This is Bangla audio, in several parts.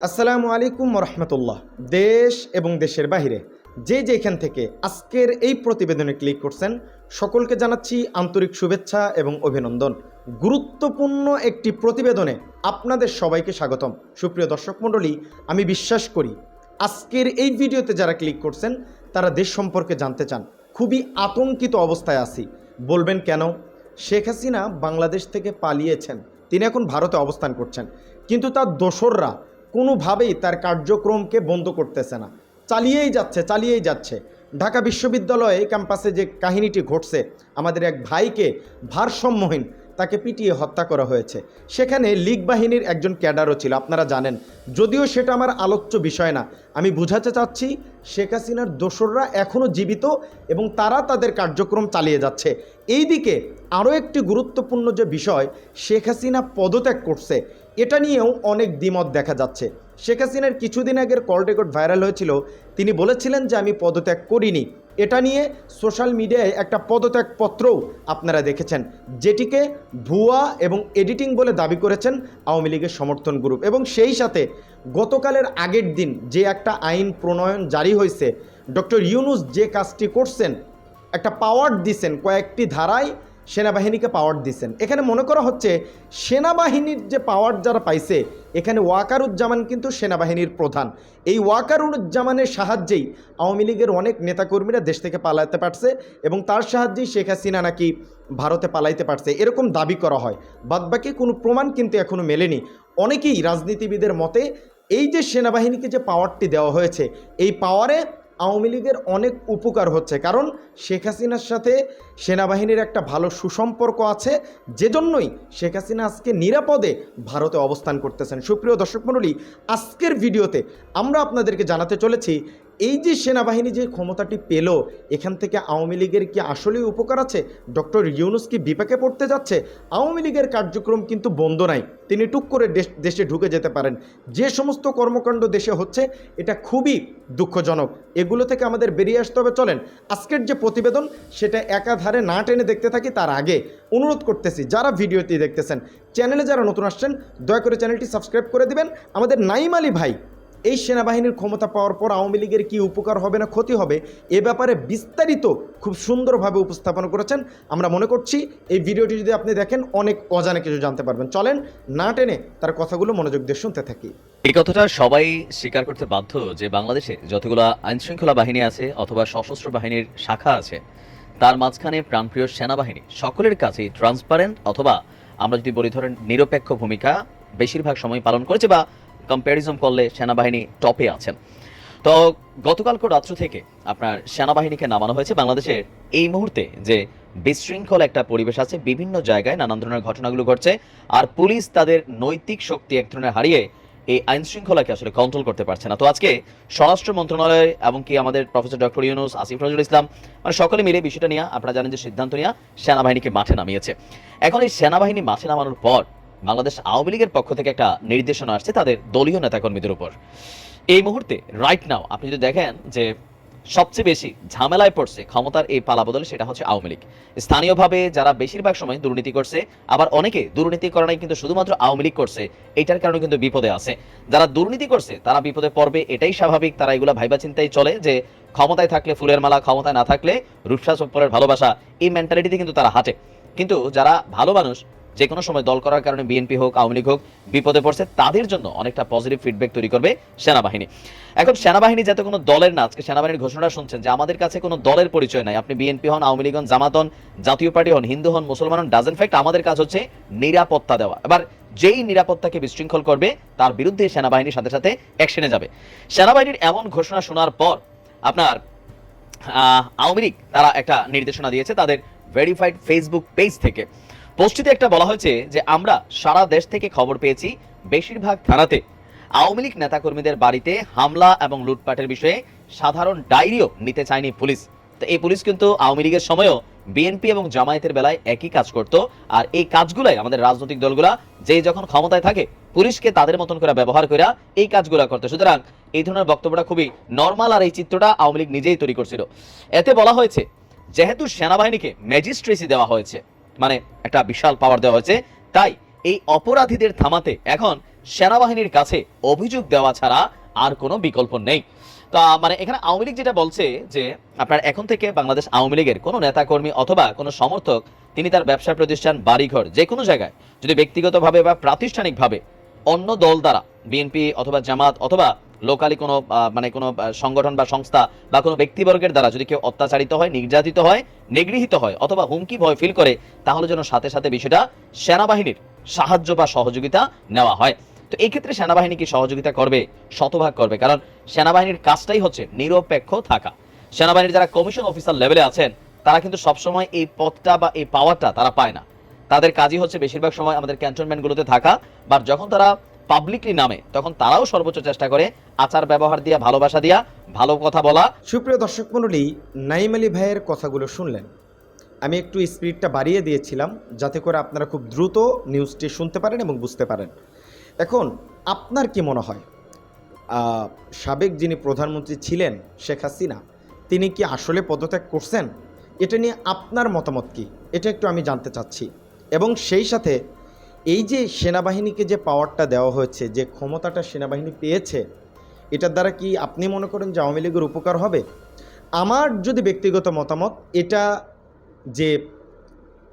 আসসালামু আলাইকুম রহমতুল্লাহ দেশ এবং দেশের বাহিরে যে যেখান থেকে আজকের এই প্রতিবেদনে ক্লিক করছেন, সকলকে জানাচ্ছি আন্তরিক শুভেচ্ছা এবং অভিনন্দন। গুরুত্বপূর্ণ একটি প্রতিবেদনে আপনাদের সবাইকে স্বাগতম। সুপ্রিয় দর্শক মণ্ডলী, আমি বিশ্বাস করি আজকের এই ভিডিওতে যারা ক্লিক করছেন, তারা দেশ সম্পর্কে জানতে চান। খুবই আতঙ্কিত অবস্থায় আছি। বলবেন কেন? শেখ হাসিনা বাংলাদেশ থেকে পালিয়েছেন। তিনি এখন ভারতে অবস্থান করছেন। কিন্তু তার দোসররা কোনোভাবেই তার কার্যক্রমকে বন্ধ করতেছে না। চালিয়েই যাচ্ছে চালিয়েই যাচ্ছে। ঢাকা বিশ্ববিদ্যালয়ে ক্যাম্পাসে যে কাহিনীটি ঘটছে, আমাদের এক ভাইকে ভারসাম্যহীন তাকে পিটিয়ে হত্যা করা হয়েছে। সেখানে লীগ বাহিনীর একজন ক্যাডারও ছিল, আপনারা জানেন। যদিও সেটা আমার আলোচ্য বিষয় না, আমি বুঝাতে চাচ্ছি শেখ হাসিনার দোসররা এখনও জীবিত এবং তারা তাদের কার্যক্রম চালিয়ে যাচ্ছে। এইদিকে আরও একটি গুরুত্বপূর্ণ যে বিষয়, শেখ হাসিনা পদত্যাগ করছে। এটা নিয়েও অনেক দ্বিমত দেখা যাচ্ছে। শেখ হাসিনার কিছুদিন আগের কল রেকর্ড ভাইরাল হয়েছিল। তিনি বলেছিলেন যে, আমি পদত্যাগ করিনি। এটা নিয়ে সোশ্যাল মিডিয়ায় একটা পদত্যাগ পত্রও আপনারা দেখেছেন, যেটিকে ভুয়া এবং এডিটিং বলে দাবি করেছেন আওয়ামী লীগের সমর্থন গ্রুপ। এবং সেই সাথে গতকালের আগের দিন যে একটা আইন প্রণয়ন জারি হয়েছে, ডক্টর ইউনুস যে কাজটি করছেন, একটা পাওয়ার দিছেন কয়েকটি ধারায় সেনাবাহিনীকে পাওয়ার দিছেন এখানে মনে করা হচ্ছে সেনাবাহিনীর যে পাওয়ার যারা পাইছে, এখানে ওয়াকারুজ্জামান কিন্তু সেনাবাহিনীর প্রধান। এই ওয়াকারুজ্জামানের সাহায্যেই আওয়ামী লীগের অনেক নেতাকর্মীরা দেশ থেকে পালাতে পারছে এবং তার সাহায্যেই শেখ হাসিনা নাকি ভারতে পালাইতে পারছে। এরকম দাবি করা হয়। বাদবাকি কোনো প্রমাণ কিন্তু এখনও মেলেনি। অনেকেই রাজনীতিবিদের মতে এই যে সেনাবাহিনীকে যে পাওয়ারটি দেওয়া হয়েছে, এই পাওয়ারে আওয়ামী লীগের অনেক উপকার হচ্ছে। কারণ শেখ হাসিনার সাথে সেনাবাহিনীর একটা ভালো সুসম্পর্ক আছে যে জন্যই শেখ হাসিনা আজকে নিরাপদে ভারতে অবস্থান করতেছেন। সুপ্রিয় দর্শক মণ্ডলী, আজকের ভিডিওতে আমরা আপনাদেরকে জানাতে চলেছি এই যে সেনাবাহিনী যে ক্ষমতাটি পেল, এখান থেকে আওয়ামী লীগের কি আসলেই উপকার আছে? ডক্টর ইউনুস কি বিপাকে পড়তে যাচ্ছে? আওয়ামী লীগের কার্যক্রম কিন্তু বন্ধ নাই। তিনি টুক করে দেশে ঢুকে যেতে পারেন। যে সমস্ত কর্মকাণ্ড দেশে হচ্ছে, এটা খুবই দুঃখজনক। এগুলো থেকে আমাদের বেরিয়ে আসতে হবে। চলেন, আজকের যে প্রতিবেদন, সেটা একাধারে না টেনে দেখতে থাকি, তার আগে অনুরোধ করতেছি, যারা ভিডিওটি দেখতেছেন, চ্যানেলে যারা নতুন আসছেন, দয়া করে চ্যানেলটি সাবস্ক্রাইব করে দিবেন। আমাদের নাইম আলী ভাই এই সেনাবাহিনীর ক্ষমতা পাওয়ার পর আওয়ামী লীগের কী উপকার হবে না ক্ষতি হবে, এ ব্যাপারে বিস্তারিত খুব সুন্দরভাবে উপস্থাপন করেছেন। আমরা মনে করছি এই ভিডিওটি যদি আপনি দেখেন, অনেক অজানা কিছু জানতে পারবেন। চলেন না টেনে তার কথাগুলো মনোযোগ দিয়ে শুনতে থাকি। এই কথাটা সবাই স্বীকার করতে বাধ্য যে বাংলাদেশে যতগুলো আইনশৃঙ্খলা বাহিনী আছে অথবা সশস্ত্র বাহিনীর শাখা আছে, তার মাঝখানে প্রাণপ্রিয় সেনাবাহিনী সকলের কাছেই ট্রান্সপারেন্ট অথবা আমরা যদি বলি ধরেন নিরপেক্ষ ভূমিকা বেশিরভাগ সময় পালন করেছে বা কম্প্যারিজম করলে সেনাবাহিনী টপে আছেন। তো গতকালকে রাত্র থেকে আপনার সেনাবাহিনীকে নামানো হয়েছে বাংলাদেশের এই মুহূর্তে যে বিশৃঙ্খল একটা পরিবেশ আছে, বিভিন্ন জায়গায় নানান ধরনের ঘটনাগুলো ঘটছে, আর পুলিশ তাদের নৈতিক শক্তি এক ধরনের হারিয়ে এই আইন শৃঙ্খলাকে আসলে কন্ট্রোল করতে পারছে না। তো আজকে স্বরাষ্ট্র মন্ত্রণালয় এবং কি আমাদের প্রফেসর ডক্টর ইউনুস, আসিফ নজরুল ইসলাম মানে সকলে মিলে বিষয়টা নিয়ে, আপনারা জানেন যে সিদ্ধান্ত নিয়ে সেনাবাহিনীকে মাঠে নামিয়েছে। এখন এই সেনাবাহিনী মাঠে নামানোর পর বাংলাদেশ আওয়ামী লীগের পক্ষ থেকে একটা নির্দেশনা আসছে তাদের দলীয় নেতাকর্মীদের উপর। এই মুহূর্তে রাইট নাও আপনি যদি দেখেন যে সবচেয়ে বেশি ঝামেলায় পড়ছে ক্ষমতার এই পালা বদলে সেটা হচ্ছে আওয়ামী লীগ। স্থানীয়ভাবে যারা বেশিরভাগ সময় দুর্নীতি করছে, আবার অনেকে দুর্নীতি করে নাই কিন্তু শুধুমাত্র আওয়ামী লীগ করছে, এটার কারণে কিন্তু বিপদে আছে। যারা দুর্নীতি করছে, তারা বিপদে পড়বে, এটাই স্বাভাবিক। তারা এগুলো ভাইবা চিন্তাই চলে যে ক্ষমতায় থাকলে ফুলের মালা, ক্ষমতায় না থাকলে রূপসা চপ্পলের ভালোবাসা, এই মেন্টালিটিতে কিন্তু তারা হাঁটে। কিন্তু যারা ভালো মানুষ যে কোনো সময় দল করার কারণে বিএনপি হোক, আওয়ামী লীগ হোক, বিপদে পড়ছে, তাদের জন্য অনেকটা পজিটিভ ফিডব্যাক তৈরি করবে সেনাবাহিনী। এখন সেনাবাহিনী যাতে কোনো দলের না, আজকে সেনাবাহিনীর ঘোষণা শুনছেন যে আমাদের কাছে কোনো দলের পরিচয় নাই। আপনি বিএনপি হন, আওয়ামী লীগ হন, জামাত হন, জাতীয় পার্টি হন, হিন্দু হন, মুসলমান হন ডাজেন ফ্যাক্ট আমাদের কাজ হচ্ছে নিরাপত্তা দেওয়া। এবার যেই নিরাপত্তাকে বিশৃঙ্খল করবে, তার বিরুদ্ধে সেনাবাহিনীর সাথে সাথে অ্যাকশনে যাবে। সেনাবাহিনীর এমন ঘোষণা শোনার পর আপনার আওয়ামী লীগ তারা একটা নির্দেশনা দিয়েছে তাদের ভেরিফাইড ফেসবুক পেজ থেকে। পোস্টটিতে একটা বলা হয়েছে যে আমরা সারা দেশ থেকে খবর পেয়েছি বেশিরভাগ থানাতে। আওয়ামী লীগ নেতাকর্মীদের বাড়িতে হামলা এবং লুটপাটের বিষয়ে সাধারণ ডায়েরিও নিতে চায়নি পুলিশ। তো এই পুলিশ কিন্তু আওয়ামী লীগের সময়ও বিএনপি এবং জামায়াতের বেলায় একই কাজ করত আর এই কাজগুলাই আমাদের রাজনৈতিক দলগুলা যে যখন ক্ষমতায় থাকে, পুলিশকে তাদের মতন করে ব্যবহার করে এই কাজগুলো করতে। সুতরাং এই ধরনের বক্তব্যটা খুবই নর্মাল আর এই চিত্রটা আওয়ামী লীগ নিজেই তৈরি করছিল। এতে বলা হয়েছে, যেহেতু সেনাবাহিনীকে ম্যাজিস্ট্রেসি দেওয়া হয়েছে মানে একটা বিশাল পাওয়ার দেওয়া হয়েছে। তাই এই অপরাধীদের থামাতে এখন সেনাবাহিনীর কাছে অভিযোগ দেওয়া ছাড়া আর কোনো বিকল্প নেই। তা মানে এখানে আওয়ামী লীগ যেটা বলছে যে আপনার এখন থেকে বাংলাদেশ আওয়ামী লীগের কোনো নেতাকর্মী অথবা কোনো সমর্থক, তিনি তার ব্যবসা প্রতিষ্ঠান, বাড়িঘর যে কোনো জায়গায় যদি ব্যক্তিগতভাবে বা প্রাতিষ্ঠানিকভাবে অন্য দল দ্বারা, বিএনপি অথবা জামাত অথবা লোকালি কোনো মানে কোনো সংগঠন বা সংস্থা বা কোনো ব্যক্তিবর্গের দ্বারা যদি কেউ অত্যাচারিত হয়, নির্যাতিত হয়, নিগৃহীত হয় অথবা হুমকি ভয় ফিল করে, তাহলে যেন সাথে সাথে বিষয়টা সেনাবাহিনীর সাহায্য বা সহযোগিতা নেওয়া হয়। তো এই ক্ষেত্রে সেনাবাহিনী কি সহযোগিতা করবে? শতভাগ করবে। কারণ সেনাবাহিনীর কাজটাই হচ্ছে নিরপেক্ষ থাকা। সেনাবাহিনীর যারা কমিশন অফিসার লেভেলে আছেন, তারা কিন্তু সবসময় এই পদটা বা এই পাওয়ারটা তারা পায় না। তাদের কাজই হচ্ছে বেশিরভাগ সময় আমাদের ক্যান্টনমেন্টগুলোতে থাকা। বা যখন তারা পাবলিকলি নামে, তখন তারাও সর্বোচ্চ চেষ্টা করে আচার ব্যবহার দিয়া, ভালোবাসা দিয়া, ভালো কথা বলা। সুপ্রিয় দর্শক মণ্ডলী নাইম আলী ভাইয়ের কথাগুলো শুনলেন। আমি একটু স্পিডটা বাড়িয়ে দিয়েছিলাম, যাতে করে আপনারা খুব দ্রুত নিউজটি শুনতে পারেন এবং বুঝতে পারেন। এখন, আপনার কি মনে হয়? সাবেক যিনি প্রধানমন্ত্রী ছিলেন, শেখ হাসিনা, তিনি কি আসলে পদত্যাগ করছেন? এটা নিয়ে আপনার মতামত কি? এটা একটু আমি জানতে চাচ্ছি। এবং সেই সাথে এই যে সেনাবাহিনীকে যে পাওয়ারটা দেওয়া হয়েছে, যে ক্ষমতাটা সেনাবাহিনী পেয়েছে, এটার দ্বারা কি আপনি মনে করেন যে আওয়ামী লীগের উপকার হবে? আমার যদি ব্যক্তিগত মতামত, এটা যে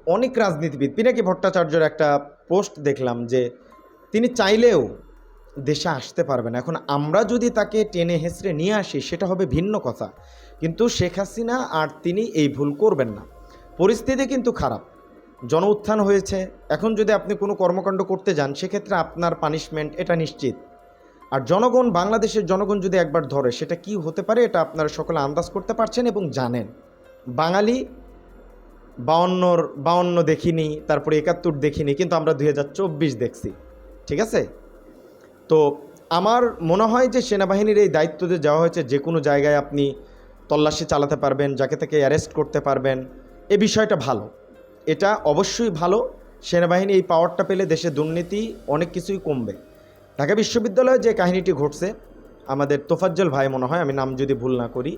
অনেক রাজনীতিবিদ, পিনাকি ভট্টাচার্যর একটা পোস্ট দেখলাম যে তিনি চাইলেও দেশে আসতে পারবেন এখন আমরা যদি তাকে টেনে হেসড়ে নিয়ে আসি, সেটা হবে ভিন্ন কথা। কিন্তু শেখ হাসিনা আর তিনি এই ভুল করবেন না। পরিস্থিতি কিন্তু খারাপ। জন উত্থান হয়েছে, এখন যদি আপনি কোনো কর্মকাণ্ড করতে যান, সেক্ষেত্রে আপনার পানিশমেন্ট এটা নিশ্চিত। আর জনগণ, বাংলাদেশের জনগণ যদি একবার ধরে, সেটা কি হতে পারে এটা আপনারা সকলে আন্দাজ করতে পারছেন এবং জানেন। বাঙালি বাউন্নর, বাউন্ন দেখিনি, তারপরে একাত্তর দেখিনি, কিন্তু আমরা দু হাজার চব্বিশ দেখছি। ঠিক আছে? তো আমার মনে হয় যে সেনাবাহিনীর এই দায়িত্ব যে যাওয়া হয়েছে, যে কোনো জায়গায় আপনি তল্লাশি চালাতে পারবেন, যাকে তাকে অ্যারেস্ট করতে পারবেন, এ বিষয়টা ভালো। এটা অবশ্যই ভালো। সেনাবাহিনী এই পাওয়ারটা পেলে দেশে দুর্নীতি অনেক কিছুই কমবে। ঢাকা বিশ্ববিদ্যালয়ে যে কাহিনীটি ঘটছে, আমাদের তোফাজ্জল ভাই মনে হয়, আমি নাম যদি ভুল না করি,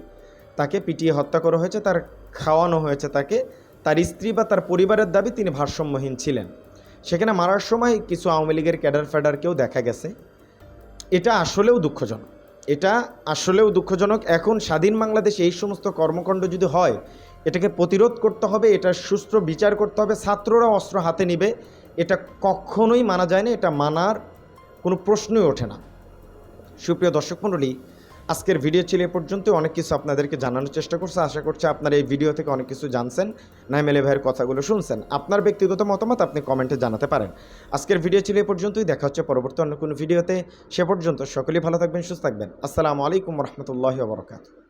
তাকে পিটিয়ে হত্যা করা হয়েছে, তার খাওয়ানো হয়েছে তাকে, তার স্ত্রী বা তার পরিবারের দাবি তিনি ভারসাম্যহীন ছিলেন। সেখানে মারার সময় কিছু আওয়ামী লীগের ক্যাডার ফ্যাডারকেও দেখা গেছে। এটা আসলেও দুঃখজনক। এটা আসলেও দুঃখজনক। এখন স্বাধীন বাংলাদেশে এই সমস্ত কর্মকাণ্ড যদি হয় এটাকে প্রতিরোধ করতে হবে এটার সুস্থ বিচার করতে হবে, ছাত্ররা অস্ত্র হাতে নিবে, এটা কখনোই মানা যায় না, এটা মানার কোনো প্রশ্নই ওঠে না। সুপ্রিয় দর্শক মণ্ডলী, আজকের ভিডিও ছিল এ পর্যন্ত অনেক কিছু আপনাদেরকে জানানোর চেষ্টা করছে, আশা করছি আপনারা এই ভিডিও থেকে অনেক কিছু জানছেন, নাইমেলে ভাইয়ের কথাগুলো শুনছেন। আপনার ব্যক্তিগত মতামত আপনি কমেন্টে জানাতে পারেন। আজকের ভিডিও ছিল এ পর্যন্তই, দেখা হচ্ছে পরবর্তী অন্য কোনো ভিডিওতে, সে পর্যন্ত সকলেই ভালো থাকবেন, সুস্থ থাকবেন। আসসালামু আলাইকুম রহমতুল্লাহ বরকাত